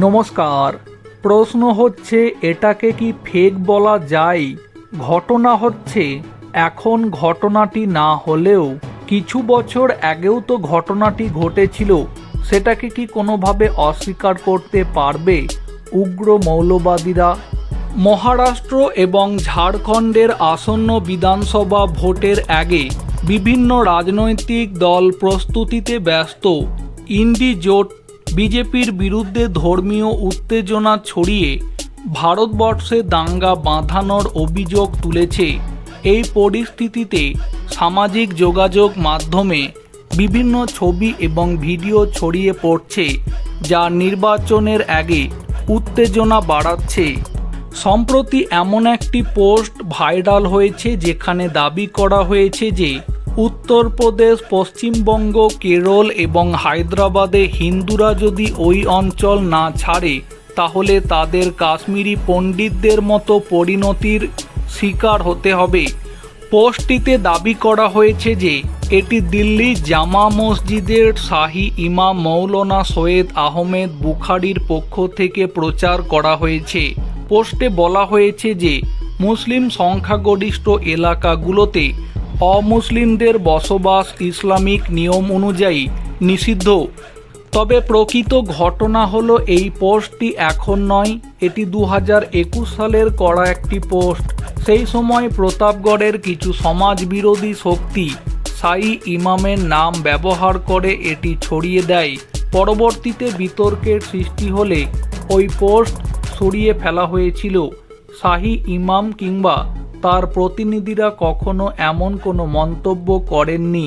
নমস্কার। প্রশ্ন হচ্ছে, এটাকে কি ফেক বলা যায়? ঘটনা হচ্ছে, এখন ঘটনাটি না হলেও, কিছু বছর আগেও তো ঘটনাটি ঘটেছিল। সেটাকে কি কোনোভাবে অস্বীকার করতে পারবে উগ্র মৌলবাদীরা? মহারাষ্ট্র এবং ঝাড়খণ্ডের আসন্ন বিধানসভা ভোটের আগে বিভিন্ন রাজনৈতিক দল প্রস্তুতিতে ব্যস্ত। ইন্ডি জোট বিজেপির বিরুদ্ধে ধর্মীয় উত্তেজনা ছড়িয়ে ভারতবর্ষে দাঙ্গা বাঁধানোর অভিযোগ তুলেছে। এই পরিস্থিতিতে সামাজিক যোগাযোগ মাধ্যমে বিভিন্ন ছবি এবং ভিডিও ছড়িয়ে পড়ছে, যা নির্বাচনের আগে উত্তেজনা বাড়াচ্ছে। সম্প্রতি এমন একটি পোস্ট ভাইরাল হয়েছে, যেখানে দাবি করা হয়েছে যে উত্তরপ্রদেশ, পশ্চিমবঙ্গ, কেরল এবং হায়দ্রাবাদে হিন্দুরা যদি ওই অঞ্চল না ছাড়ে, তাহলে তাদের কাশ্মীরি পণ্ডিতদের মতো পরিণতির শিকার হতে হবে। পোস্টটিতে দাবি করা হয়েছে যে, এটি দিল্লি জামা মসজিদের শাহী ইমাম মৌলানা সৈয়দ আহমেদ বুখারির পক্ষ থেকে প্রচার করা হয়েছে। পোস্টে বলা হয়েছে যে, মুসলিম সংখ্যাগরিষ্ঠ এলাকাগুলোতে অমুসলিমদের বসবাস ইসলামিক নিয়ম অনুযায়ী নিষিদ্ধ। তবে প্রকৃত ঘটনা হলো এই পোস্টটি এখন নয়, এটি দু হাজার একুশ সালের করা একটি পোস্ট। সেই সময় প্রতাপগড়ের কিছু সমাজবিরোধী শক্তি সাই ইমামের নাম ব্যবহার করে এটি ছড়িয়ে দেয়। পরবর্তীতে বিতর্কের সৃষ্টি হলে ওই পোস্ট সরিয়ে ফেলা হয়েছিল। শাহী ইমাম কিংবা তার প্রতিনিধিরা কখনো এমন কোনো মন্তব্য করেননি।